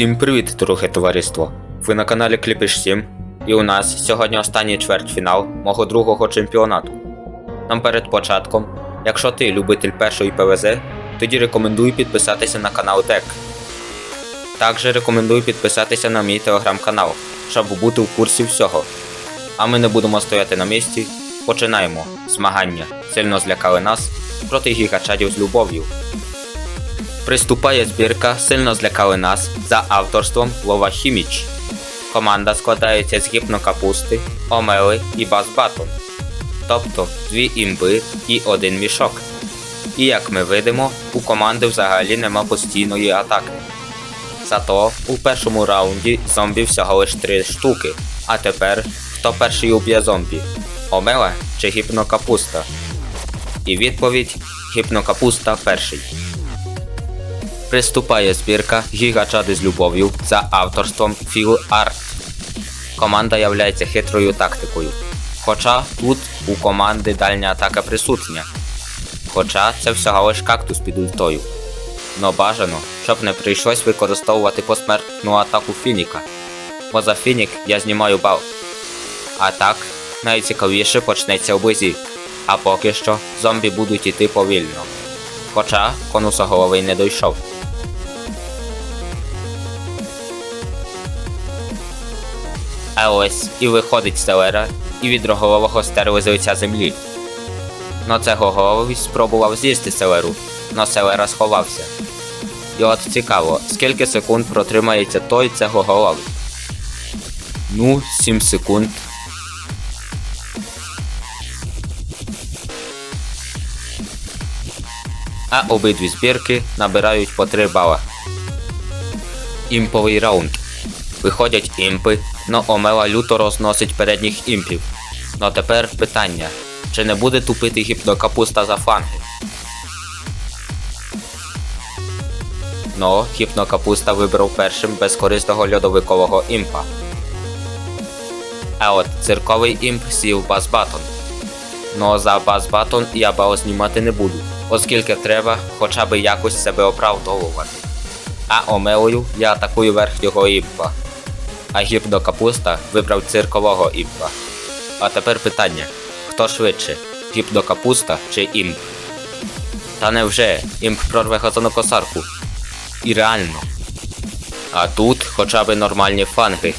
Всім привіт, дороге товариство! Ви на каналі Кліпіш 7 і у нас сьогодні останній чвертьфінал мого другого чемпіонату. Нам перед початком, якщо ти любитель першої ПВЗ, тоді рекомендую підписатися на канал ТЕК. Також рекомендую підписатися на мій телеграм-канал, щоб бути в курсі всього. А ми не будемо стояти на місці. Починаємо. Змагання сильно злякали нас проти гігачадів з любов'ю. Приступає збірка сильно злякали нас за авторством Вова Хіміч. Команда складається з гіпнокапусти, омели і бас-батон. Тобто дві імби і один мішок. І як ми видимо, у команди взагалі нема постійної атаки. Зато у першому раунді зомбі всього лиш три штуки. А тепер хто перший уб'є зомбі? Омела чи гіпнокапуста? І відповідь гіпнокапуста перший. Приступає збірка Гігачади з любов'ю за авторством Філ Арт. Команда являється хитрою тактикою. Хоча тут у команди дальня атака присутня. Хоча це всього лиш кактус під ультою. Но бажано, щоб не прийшлось використовувати посмертну атаку Фініка. Бо за Фінік я знімаю бал. А так, найцікавіше почнеться вблизі. А поки що зомбі будуть іти повільно. Хоча конусоголовий не дійшов. А ось і виходить Селера і від роголового стерли з лиця землі. Но цього головий спробував з'їсти Селеру, но Селера сховався. І от цікаво, скільки секунд протримається той цього голови? Ну, 7 секунд. А обидві збірки набирають по 3 бала. Імповий раунд. Виходять імпи, но Омела люто розносить передніх імпів. Но тепер питання: чи не буде тупити гіпнокапуста за фанги? Но гіпнокапуста вибрав першим безкорисного льодовикового імпа. А от цирковий імп сів бас-батон. Но за бас-батон я бао знімати не буду, оскільки треба хоча б якось себе оправдовувати. А омелою я атакую верхнього імпа. А гіпнокапуста вибрав циркового імпа. А тепер питання: хто швидше? Гіпнокапуста чи імп? Та невже імп прорве газонокосарку? І реально. А тут хоча б нормальні фанги.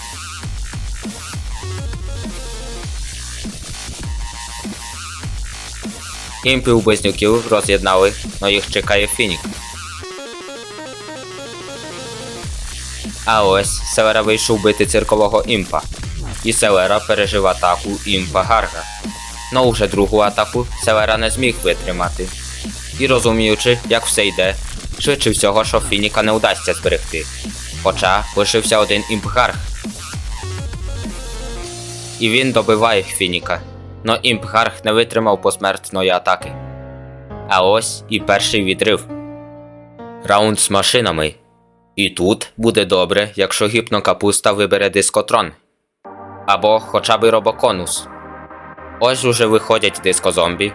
Імпи у близнюків роз'єднали, но їх чекає фінік. А ось Селера вийшов бити циркового імпа. І Селера пережив атаку імпа Гарга. Но уже другу атаку Селера не зміг витримати. І розуміючи, як все йде, швидше всього, що Фініка не вдасться зберегти. Хоча лишився один імп Гарг. І він добиває Фініка. Но імп Гарг не витримав посмертної атаки. А ось і перший відрив. Раунд з машинами. І тут буде добре, якщо гіпнокапуста вибере дискотрон. Або хоча б робоконус. Ось уже виходять дискозомбі.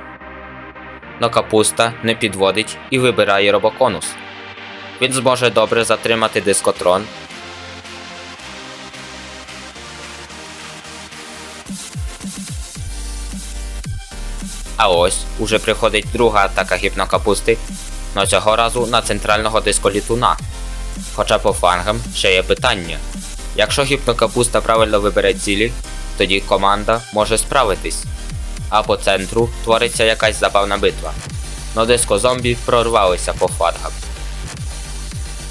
Но капуста не підводить і вибирає робоконус. Він зможе добре затримати дискотрон. А ось уже приходить друга атака гіпнокапусти, но цього разу на центрального дисколітуна. Хоча по фангам ще є питання. Якщо гіпнокапуста правильно вибере цілі, тоді команда може справитись. А по центру твориться якась забавна битва. Но дискозомбі прорвалися по фангам.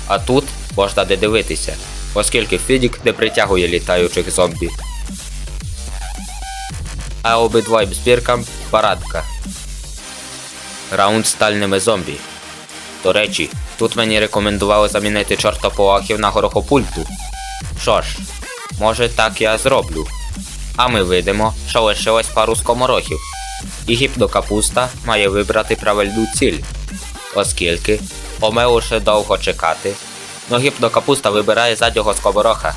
А тут можна де дивитися, оскільки Фідік не притягує літаючих зомбі. А обидвоїм збіркам парадка. Раунд з стальними зомбі. До речі, тут мені рекомендували замінити чортополохів на горохопульту. Що ж, може так я зроблю. А ми видимо, що лишилось пару скоморохів. І гіпнокапуста має вибрати правильну ціль. Оскільки Омелу ще довго чекати. Но гіпнокапуста вибирає заднього скомороха.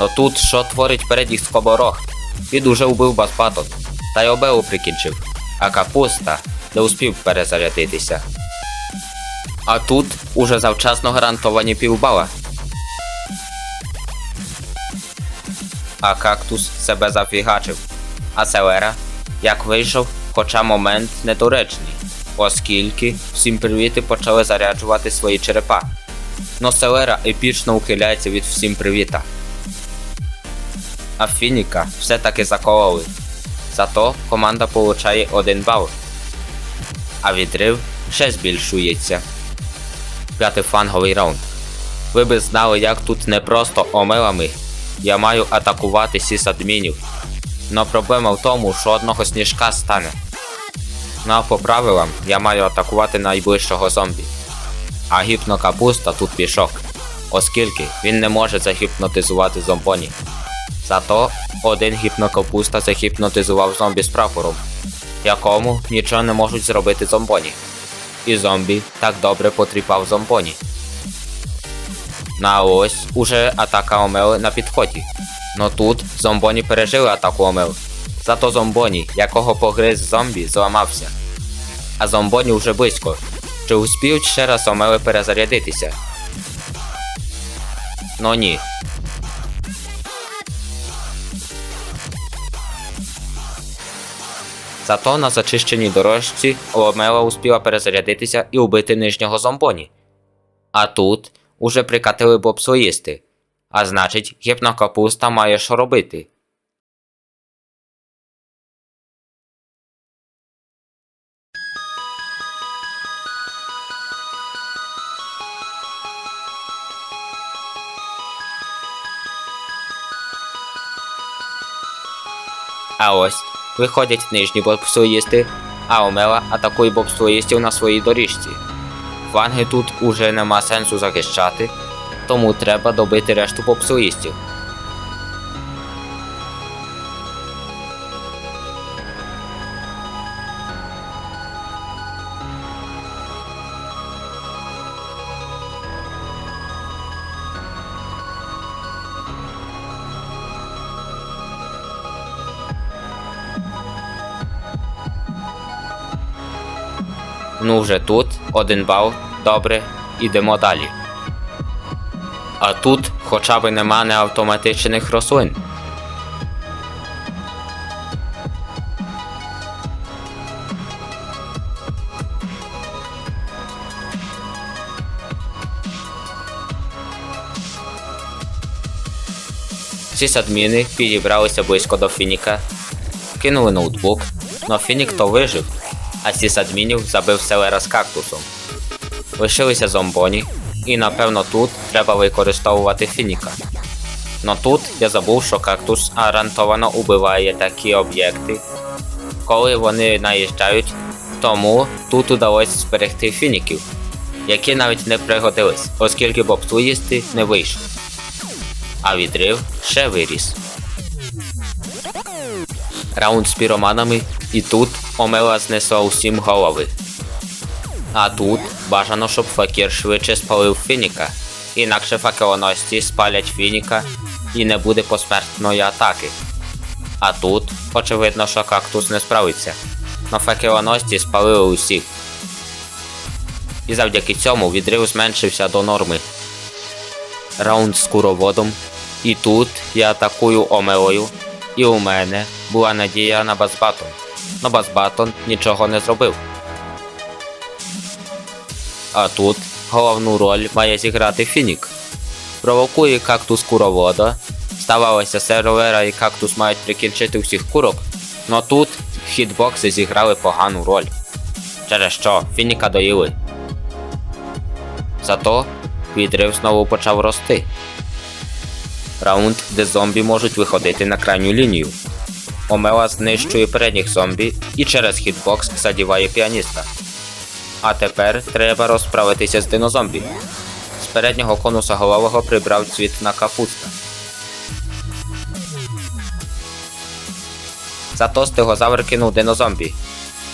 Но тут що творить передній скоморох? Він уже убив баспатон. Та й обелу прикінчив. А капуста не успів перезарядитися. А тут уже завчасно гарантовані півбала. а кактус себе зафігачив. А Селера, як вийшов, хоча момент недоречний, оскільки всім привіти почали заряджувати свої черепа. Но Селера епічно ухиляється від всім привіта. А Фініка все-таки закололи. Зато команда получає один бал. А відрив ще збільшується. П'ятий фанговий раунд. Ви би знали, як тут не просто омилами. Я маю атакувати сісадмінів. Но проблема в тому, що одного сніжка стане. Ну а по правилам я маю атакувати найближчого зомбі. А гіпнокапуста тут пішок, оскільки він не може загіпнотизувати зомбоні. Зато один гіпнокапуста загіпнотизував зомбі з прапором, якому нічого не можуть зробити зомбоні. І зомбі так добре потріпав зомбоні. На ось уже атака Омели на підході. Но тут зомбоні пережили атаку Омел. Зато зомбоні, якого погриз зомбі, зламався. А зомбоні вже близько. Чи успіють ще раз Омели перезарядитися? Ну ні. Зато на зачищеній дорожці Омела успіла перезарядитися і убити нижнього зомбоні. А тут уже прикатили бобслоїсти. А значить, гіпнокапуста має що робити. А ось виходять нижні бобслоїсти, а Омела атакує бобслоїстів на своїй доріжці. Фанги тут уже нема сенсу захищати, тому треба добити решту попсуїстів. Ну вже тут один бал, добре, ідемо далі. А тут хоча б нема неавтоматичних рослин. Сісадміни підібралися близько до Фініка, кинули ноутбук, но Фінік то вижив, а сісадмінів забив селера з кактусом. Лишилися зомбоні, і напевно тут треба використовувати фініка. Но тут я забув, що кактус гарантовано убиває такі об'єкти, коли вони наїжджають, тому тут удалося зберегти фініків, які навіть не пригодились, оскільки бобслуїсти не вийшли. А відрив ще виріс. Раунд з піроманами, і тут Омела знесла усім голови. А тут бажано, щоб факір швидше спалив Фініка, інакше факелоносці спалять Фініка і не буде посмертної атаки. А тут, очевидно, що кактус не справиться, но факелоносці спалили усіх. І завдяки цьому відрив зменшився до норми. Раунд з куроводом. І тут я атакую Омелою, і у мене була надія на Базбатон. Но Базбатон нічого не зробив. А тут головну роль має зіграти Фінік. Провокує кактус куровода. Ставалося, сервера і кактус мають прикінчити всіх курок, но тут хітбокси зіграли погану роль. Через що Фініка доїли. Зато відрив знову почав рости. Раунд, де зомбі можуть виходити на крайню лінію. Омела знищує передніх зомбі і через хітбокс задіває піаніста. А тепер треба розправитися з динозомбі. З переднього конуса голового прибрав цвітна капуста. Зато стегозавр кинув динозомбі.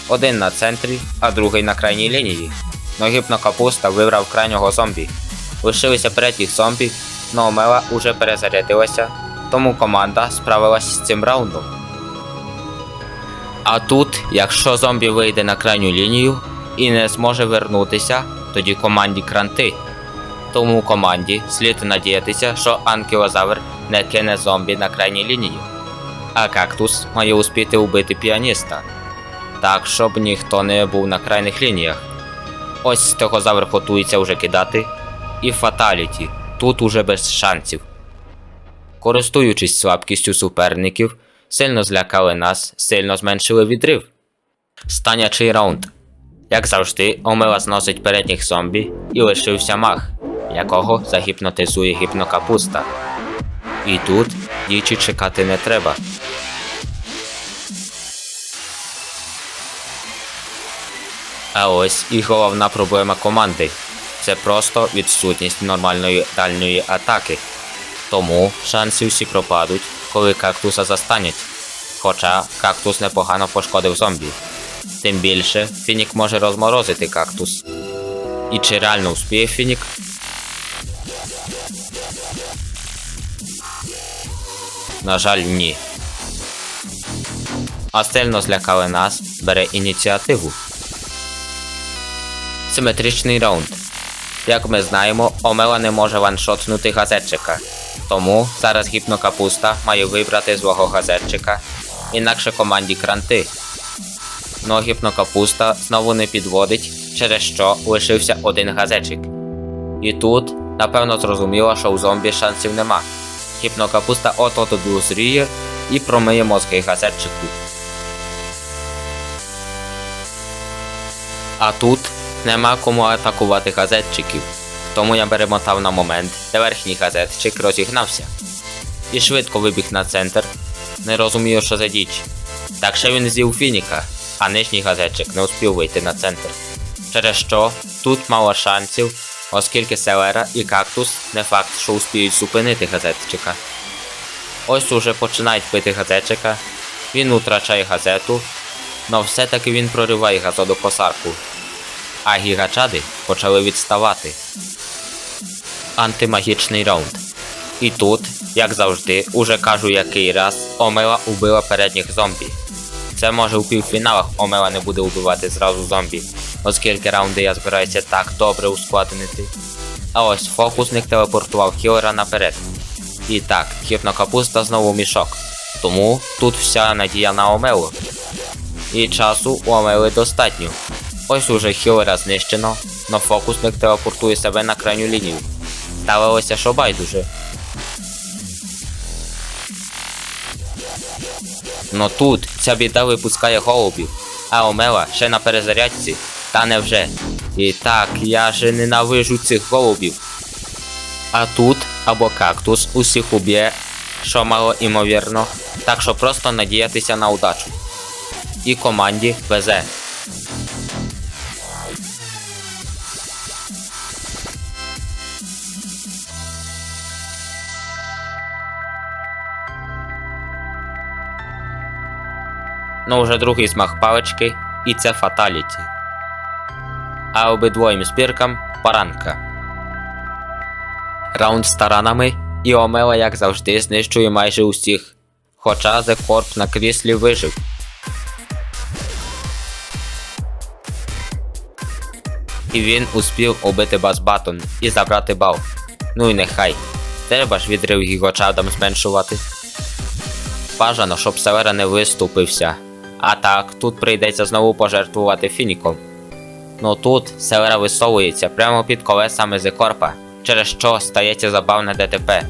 Один на центрі, а другий на крайній лінії. Но гіпна капуста вибрав крайнього зомбі. Лишилися передніх зомбі, но Омела уже перезарядилася, тому команда справилась з цим раундом. А тут, якщо зомбі вийде на крайню лінію і не зможе вернутися, тоді команді кранти. Тому команді слід надіятися, що анкілозавр не кине зомбі на крайній лінії. А кактус має успіти убити піаніста. Так, щоб ніхто не був на крайніх лініях. Ось стегозавр готується вже кидати. І фаталіті. Тут уже без шансів. Користуючись слабкістю суперників, сильно злякали нас, сильно зменшили відрив. Станячий раунд. Як завжди, Омела зносить передніх зомбі і лишився мах, якого загіпнотизує гіпнокапуста. І тут дічі чекати не треба. А ось і головна проблема команди це просто відсутність нормальної дальньої атаки. Тому шанси всі пропадуть, коли кактуса застанять. Хоча кактус непогано пошкодив зомбі. Тим більше Фінік може розморозити кактус. І чи реально успіє Фінік? На жаль, ні. А сильно злякали нас, бере ініціативу. Симетричний раунд. Як ми знаємо, Омела не може ваншотнути газетчика. Тому зараз гіпнокапуста має вибрати злого газетчика, інакше команді кранти. Но гіпнокапуста знову не підводить, через що лишився один газетчик. І тут, напевно, зрозуміло, що у зомбі шансів нема. Гіпнокапуста от-от дозріє і промиє мозки газетчику. А тут нема кому атакувати газетчиків, тому я перемотав на момент, де верхній газетчик розігнався. І швидко вибіг на центр, не розумію, що за діч. Так ще він з'їв Фініка, а нижній газетчик не успів вийти на центр. Через що тут мало шансів, оскільки селера і кактус не факт, що успіють зупинити газетчика. Ось уже починають бити газетчика, він втрачає газету, но все-таки він прориває газодокосарку. А гігачади почали відставати. Антимагічний раунд. І тут, як завжди, уже кажу який раз, Омела убила передніх зомбі. Це може у півфіналах Омела не буде убивати зразу зомбі, оскільки раунди я збираюся так добре ускладнити. А ось фокусник телепортував Хілера наперед. І так, хіпнокапуста знову мішок. Тому тут вся надія на Омелу. І часу у Омели достатньо. Ось уже Хілера знищено, но фокусник телепортує себе на крайню лінію. Ставилося, що байдуже. Но тут ця біда випускає голубів, а Омела ще на перезарядці, та невже. І так, я же ненавижу цих голубів. А тут або кактус усіх уб'є, що мало імовірно, так що просто надіятися на удачу. І команді везе. Ну вже другий змах палички, і це фаталіті. А обидвоїм збіркам поранка. Раунд з таранами, і Омела, як завжди, знищує майже усіх. Хоча Зекорп на кріслі вижив. І він успів убити Базбатон і забрати бал. Ну і нехай. Треба ж відрив гігочадам зменшувати. Бажано, щоб Севера не виступився. А так, тут прийдеться знову пожертвувати фініком. Ну тут Селера висовується прямо під колесами Зекорпа, через що стається забавне ДТП.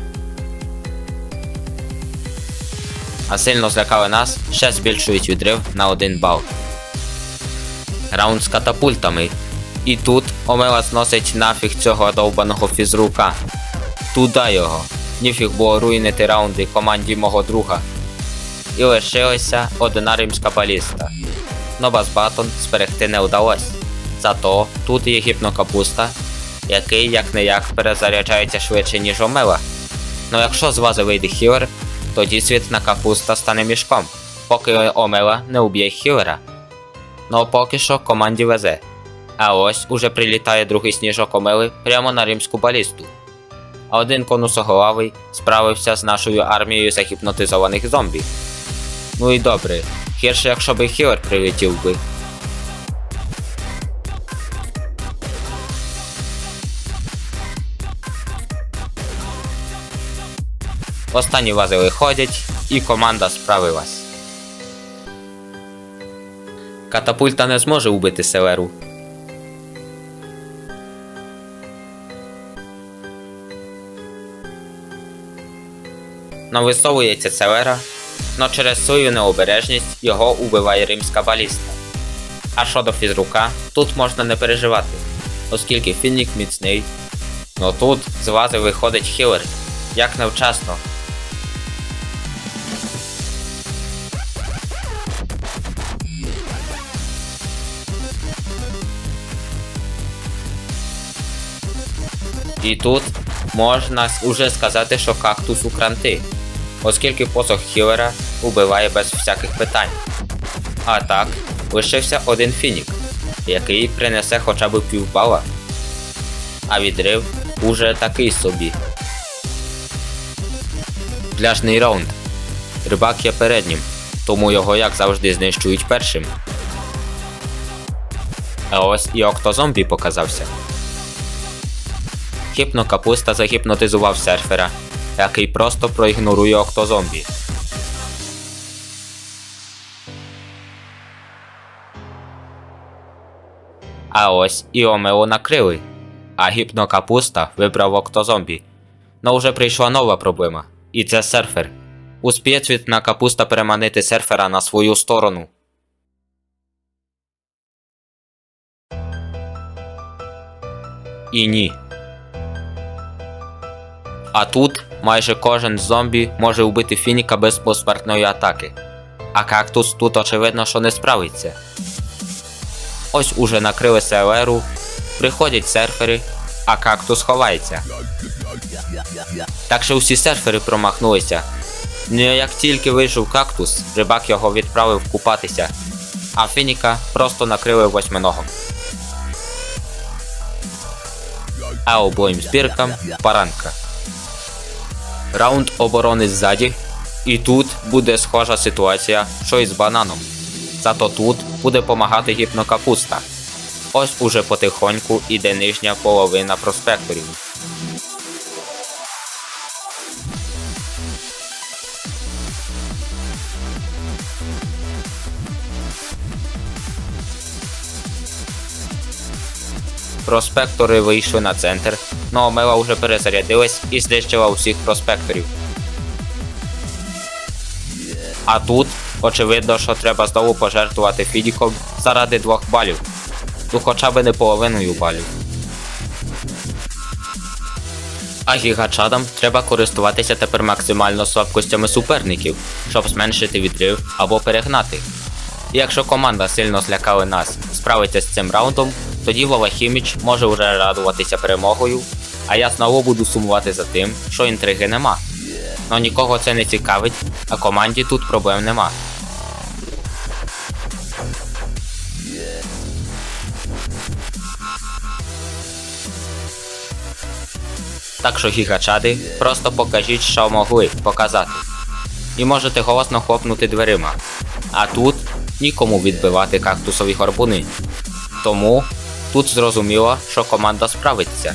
А сильно злякали нас, ще збільшують відрив на 1 бал. Раунд з катапультами. І тут Омела зносить нафіг цього довбаного фізрука. Туда його. Ніфіг було руйнити раунди команді мого друга і лишилася одна римська баліста. Но Базбатон зберегти не вдалося. Зато тут є гіпнокапуста, який як не як перезаряджається швидше, ніж омела. Ну якщо з вази вийде хілер, тоді світна капуста стане мішком, поки омела не уб'є хілера. Ну поки що команді везе. А ось уже прилітає другий сніжок омели прямо на римську балісту. А один конусоголовий справився з нашою армією загіпнотизованих зомбі. Ну і добре, гірше, якщо би Хілер прилетів би. Останні вази виходять, і команда справилась. Катапульта не зможе убити Селеру. Нависовується Селера, но через свою необережність його убиває римська баліста. А щодо фізрука, тут можна не переживати, оскільки фінік міцний. Но тут з вази виходить хілер, як невчасно. І тут можна уже сказати, що кактус у кранти, оскільки посох хілера убиває без всяких питань. А так, лишився один фінік, який принесе хоча б півбала. А відрив уже такий собі. Пляжний раунд. Рибак є переднім, тому його як завжди знищують першим. А ось і октозомбі показався. Хіпнокапуста загіпнотизував серфера, який просто проігнорує октозомбі. А ось і Омео накрили. А гіпнокапуста вибрав октозомбі. Но вже прийшла нова проблема. І це серфер. Успіє цвітна капуста переманити серфера на свою сторону. І ні. А тут майже кожен зомбі може вбити Фініка без посмертної атаки. А кактус тут очевидно, що не справиться. Ось уже накрили селеру, приходять серфери, а кактус ховається. Так що усі серфери промахнулися. Ну як тільки вийшов кактус, рибак його відправив купатися, а Фініка просто накрили восьминогом. А обоїм збіркам паранка. Раунд оборони ззаді. І тут буде схожа ситуація, що із бананом. Зато тут буде помагати гіпнокапуста. Ось уже потихоньку іде нижня половина проспекторів. Проспектори вийшли на центр, но Омела вже перезарядилась і знищила усіх проспекторів. А тут, очевидно, що треба знову пожертвувати Фідіком заради двох балів. Ну хоча б не половиною балів. А гігачадам треба користуватися тепер максимально слабкостями суперників, щоб зменшити відрив або перегнати. Якщо команда сильно злякали нас справиться з цим раундом, тоді Вова Хіміч може вже радуватися перемогою, а я знову буду сумувати за тим, що інтриги нема. Но нікого це не цікавить, а команді тут проблем нема. Так що гігачади, просто покажіть, що могли показати. І можете голосно хлопнути дверима. А тут нікому відбивати кактусові горбуни. Тому тут зрозуміло, що команда справиться.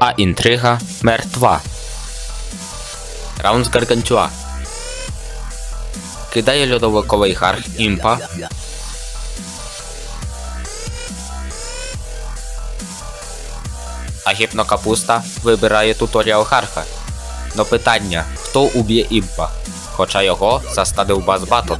А інтрига мертва. Раунд з Гаргантюа. Кидає льодовиковий харх імпа. А гіпнокапуста вибирає туторіал Харха. Но питання, хто уб'є імпа? Хоча його застадив Базбатон.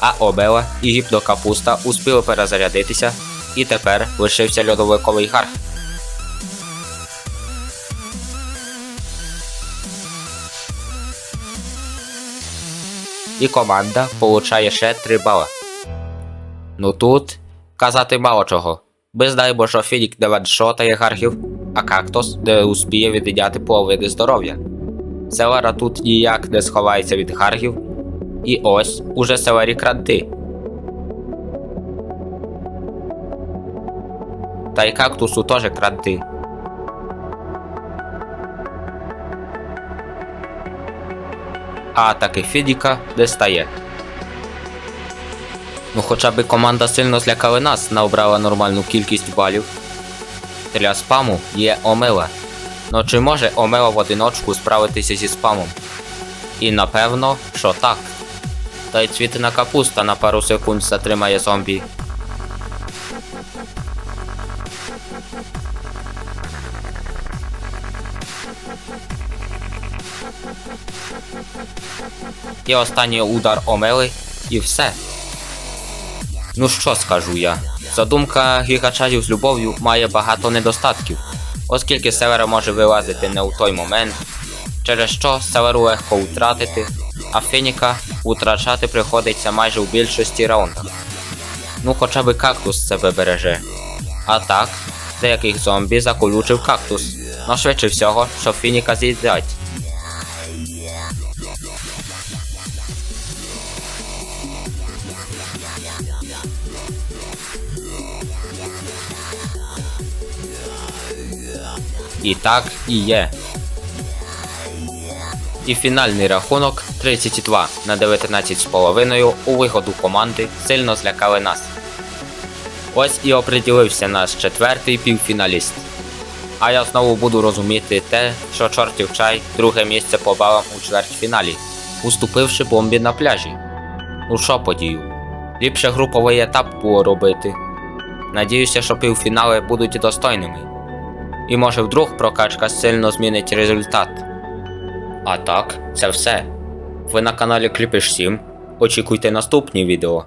А Обела і гіпнокапуста успіли перезарядитися, і тепер лишився льодовиковий харх. І команда получає ще 3 бала. Ну тут казати мало чого. Дай бо що Фінік не ваншотає гаргів, а кактус не успіє відійняти половини здоров'я. Селера тут ніяк не сховається від гаргів. І ось уже селері кранти. Та й кактусу теж кранти. а атаки Фідіка дістає. Ну хоча б команда сильно злякала нас, набрала нормальну кількість балів. Для спаму є Омела. Ну чи може Омела в одиночку справитися зі спамом? І напевно, що так. Та й цвітина капуста на пару секунд затримає зомбі. І останній удар Омели, і все. Ну що скажу я? Задумка гігачадів з любов'ю має багато недостатків, оскільки севера може вилазити не у той момент, через що северу легко втратити, а фініка втрачати приходиться майже у більшості раундах. Ну хоча би кактус себе береже. А так, деяких зомбі заколючив кактус, но швидше всього, що фініка з'їдять. І так і є. І фінальний рахунок 32 на 19,5 у вигоду команди сильно злякали нас. Ось і оприділився наш четвертий півфіналіст. А я знову буду розуміти те, що чортів чай друге місце по балам у чвертьфіналі, уступивши бомбі на пляжі. Ну що подію? Ліпше груповий етап було робити. Надіюся, що півфінали будуть достойними і може вдруг прокачка сильно змінить результат. А так, це все. Ви на каналі Кліпиш 7. Очікуйте наступні відео.